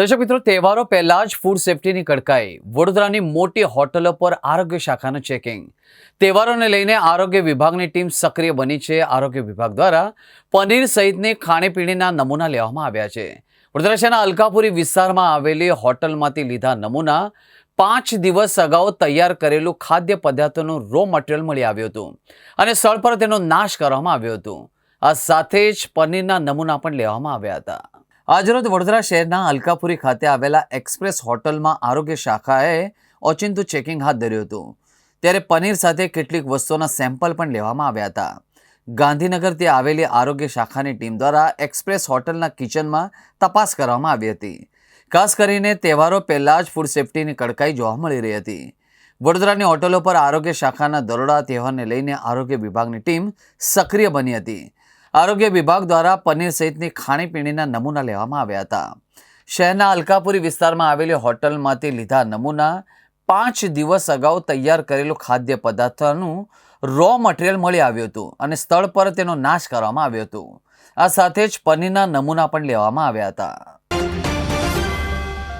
દર્શક મિત્રો, તહેવારો પહેલા જ ફૂડ સેફટીની કડકાઈ. વડોદરાની મોટી હોટલો પર આરોગ્ય શાખાનું ચેકિંગ તહેવારોને લઈને આરોગ્ય વિભાગની ટીમ સક્રિય બની છે. આરોગ્ય વિભાગ દ્વારા પનીર સહિતની ખાણીપીણીના નમૂના લેવામાં આવ્યા છે. વડોદરા શહેરના અલકાપુરી વિસ્તારમાં આવેલી હોટલમાંથી લીધા નમૂના પાંચ દિવસ અગાઉ તૈયાર કરેલું ખાદ્ય પદાર્થોનું રો મટીરિયલ મળી આવ્યું હતું અને સ્થળ પર તેનો નાશ કરવામાં આવ્યો હતો. આ સાથે જ પનીરના નમૂના પણ લેવામાં આવ્યા હતા. આજરોજ વડોદરા શહેરના અલકાપુરી ખાતે આવેલા એક્સપ્રેસ હોટલમાં આરોગ્ય શાખાએ ઓચિંતું ચેકિંગ હાથ ધર્યું હતું. ત્યારે પનીર સાથે કેટલીક વસ્તુઓના સેમ્પલ પણ લેવામાં આવ્યા હતા. ગાંધીનગરથી આવેલી આરોગ્ય શાખાની ટીમ દ્વારા એક્સપ્રેસ હોટલના કિચનમાં તપાસ કરવામાં આવી હતી. ખાસ કરીને તહેવારો પહેલાં જ ફૂડ સેફ્ટીની કડકાઈ જોવા મળી રહી હતી. વડોદરાની હોટલો પર આરોગ્ય શાખાના દરોડા, તહેવારને લઈને આરોગ્ય વિભાગની ટીમ સક્રિય બની હતી. આરોગ્ય વિભાગ દ્વારા પનીર સહિતની ખાણીપીણીના નમૂના લેવામાં આવ્યા હતા. શહેરના અલકાપુરી વિસ્તારમાં આવેલી હોટલમાંથી લીધા નમૂના પાંચ દિવસ અગાઉ તૈયાર કરેલું ખાદ્ય પદાર્થનું રો મટીરિયલ મળી આવ્યું હતું અને સ્થળ પર તેનો નાશ કરવામાં આવ્યો હતો. આ સાથે જ પનીરના નમૂના પણ લેવામાં આવ્યા હતા.